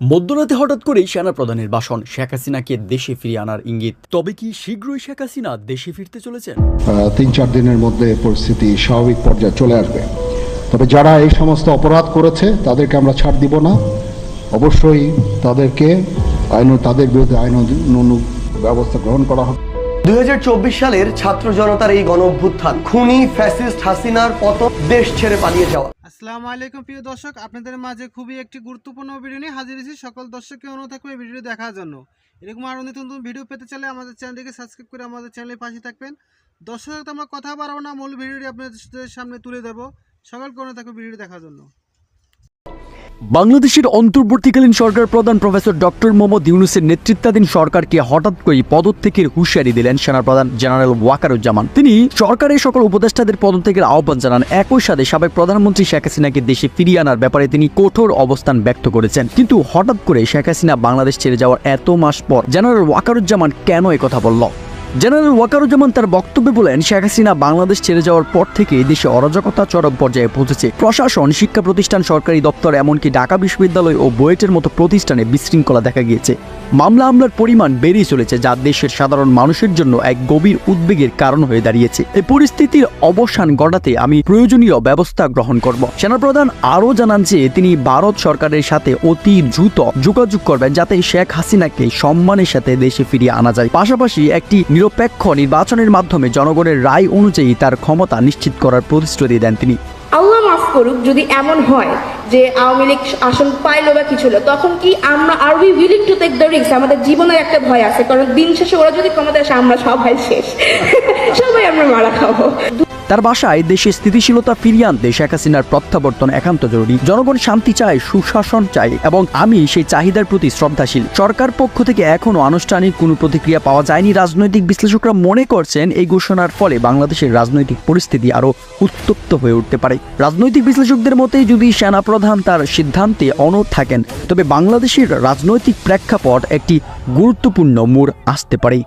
মধ্যরাতে হঠাৎ করেই সেনাপ্রধানের ভাষণ। শেখ হাসিনাকে দেশে ফিরিয়ে আনার ইঙ্গিত। তবে কি শীঘ্রই শেখ হাসিনা দেশে ফিরতে চলেছেন? তিন চার দিনের মধ্যে পরিস্থিতি স্বাভাবিক পর্যায়ে চলে আসবে। তবে যারা এই সমস্ত অপরাধ করেছে তাদেরকে আমরা ছাড় দিব না। অবশ্যই তাদেরকে আইন তাদের বিরুদ্ধে আইন ব্যবস্থা গ্রহণ করা হবে। দুই হাজার চব্বিশ সালের ছাত্র জনতার এই গণ অভ্যুত্থান খুনি ফ্যাসিস্ট হাসিনার পতন দেশ ছেড়ে পালিয়ে যাওয়া। আসসালামু আলাইকুম প্রিয় দর্শক, আপনাদের মাঝে খুবই একটি গুরুত্বপূর্ণ ভিডিও নিয়ে হাজির হয়েছি। সকল দর্শককে অনুরোধ থাকবে ভিডিও দেখার জন্য। এরকম আরও নতুন নতুন ভিডিও পেতে চাইলে আমাদের চ্যানেলটিকে সাবস্ক্রাইব করে আমাদের চ্যানেলে পাশে থাকবেন। দর্শক আমরা কথা বাড়াবো না, মূল ভিডিওটি আপনাদের সামনে তুলে দেবো সকলকে অনুরোধ থাকবে ভিডিও দেখার জন্য। বাংলাদেশের অন্তর্বর্তীকালীন সরকার প্রধান প্রফেসর ডক্টর মোহাম্মদ ইউনুসের নেতৃত্বাধীন সরকারকে হঠাৎ করে পদত্যাগের হুঁশিয়ারি দিলেন সেনাপ্রধান জেনারেল ওয়াকারুজ্জামান। তিনি সরকারের সকল উপদেষ্টাদের পদত্যাগের আহ্বান জানান। একই সাথে সাবেক প্রধানমন্ত্রী শেখ হাসিনাকে দেশে ফিরিয়ে আনার ব্যাপারে তিনি কঠোর অবস্থান ব্যক্ত করেছেন। কিন্তু হঠাৎ করে শেখ হাসিনা বাংলাদেশ ছেড়ে যাওয়ার এত মাস পর জেনারেল ওয়াকারুজ্জামান কেন কথা বলল? জেনারেল ওয়াকারুজ্জামান তার বক্তব্যে বলেন, শেখ হাসিনা বাংলাদেশ ছেড়ে যাওয়ার পর থেকে দেশে অরাজকতা চরম পর্যায়ে পৌঁছেছে। প্রশাসন, শিক্ষা প্রতিষ্ঠান, সরকারি দপ্তর, এমনকি ঢাকা বিশ্ববিদ্যালয় ও বুয়েটের মতো প্রতিষ্ঠানে বিশৃঙ্খলা দেখা গিয়েছে। মামলা আমলার পরিমাণ বেড়েই চলেছে, যা দেশের সাধারণ মানুষের জন্য এক গভীর উদ্বেগের কারণ হয়ে দাঁড়িয়েছে। এই পরিস্থিতির অবসান ঘটাতে আমি প্রয়োজনীয় ব্যবস্থা গ্রহণ করব। সেনাপ্রধান আরও জানান যে, তিনি ভারত সরকারের সাথে অতি দ্রুত যোগাযোগ করবেন, যাতে শেখ হাসিনাকে সম্মানের সাথে দেশে ফিরিয়ে আনা যায়। পাশাপাশি একটি নিরপেক্ষ নির্বাচনের মাধ্যমে জনগণের রায় অনুযায়ী তার ক্ষমতা নিশ্চিত করার প্রতিশ্রুতি দেন তিনি। আল্লাহ মাফ করুক, যদি এমন হয় যে আওয়ামী লীগ আসন পাইলো বা কিছু হলো, তখন কি আমরা are we willing to take the risk আমাদের জীবনের একটা ভয় আছে, কারণ দিন শেষে ওরা যদি ক্ষমতা আসে, আমরা সবাই শেষ। সবাই আমরা মারা খাব। তার বাসায় দেশে স্থিতিশীলতা ফিরিয়ে আনতে শেখ হাসিনার প্রত্যাবর্তন একান্ত জরুরি। জনগণ শান্তি চায়, সুশাসন চায় এবং আমি সেই চাহিদার প্রতি শ্রদ্ধাশীল। সরকার পক্ষ থেকে এখনও আনুষ্ঠানিক কোনো প্রতিক্রিয়া পাওয়া যায়নি। রাজনৈতিক বিশ্লেষকরা মনে করছেন এই ঘোষণার ফলে বাংলাদেশের রাজনৈতিক পরিস্থিতি আরও উত্তপ্ত হয়ে উঠতে পারে। রাজনৈতিক বিশ্লেষকদের মতে, যদি সেনাপ্রধান তার সিদ্ধান্তে অনড় থাকেন, তবে বাংলাদেশের রাজনৈতিক প্রেক্ষাপট একটি গুরুত্বপূর্ণ মোড় আসতে পারে।